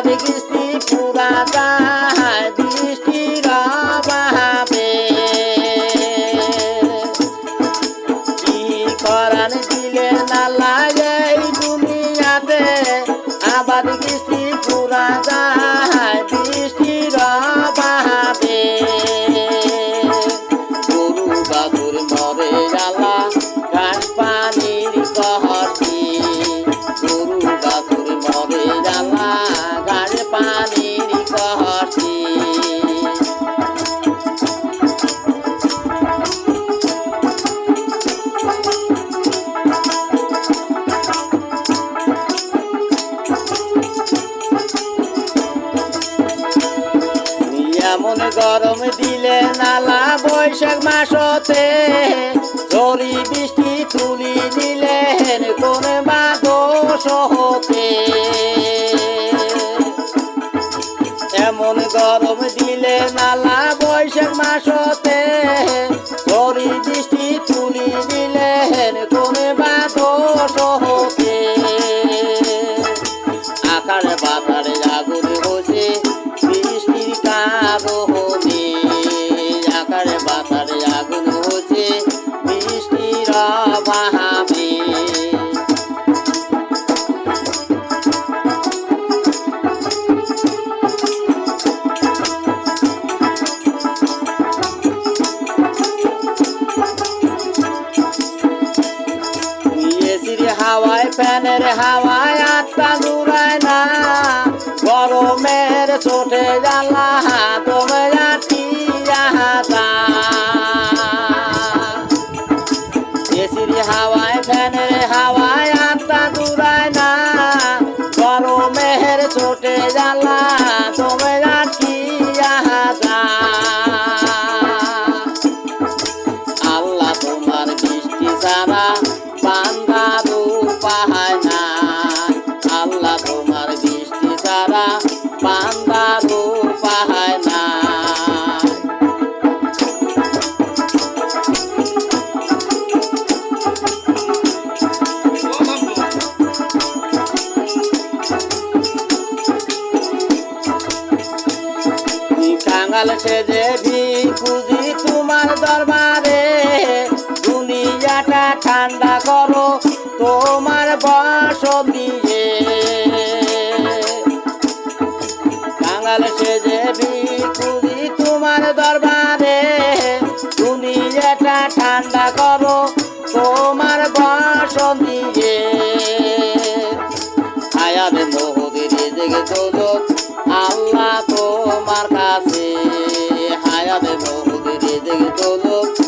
আবার কিস্তি পুরা যায় বৃষ্টির অভাবে কি করান দিলে না এমন গরম দিলে নালা বৈশাখ মাসতে। জরি বৃষ্টি তুলি দিলেন কোন বাদ দোষ ফ্যানের হাওয়ায় আত্মা দূরায় কাঙ্গাল সেজে ভিকুজি তোমার দরবারে, দুনিয়াটা ঠান্ডা করো, তোমার বস দিয়ে। কাঙ্গাল সেজে ভিকুজি তোমার দরবারে, দুনিয়াটা ঠান্ডা করো, তোমার বস দিয়ে। আয়াবে মোহদের জেগে তোলো আল্লাহ তোমার কাছে হায়াবে মোহদের জেগে তোলো।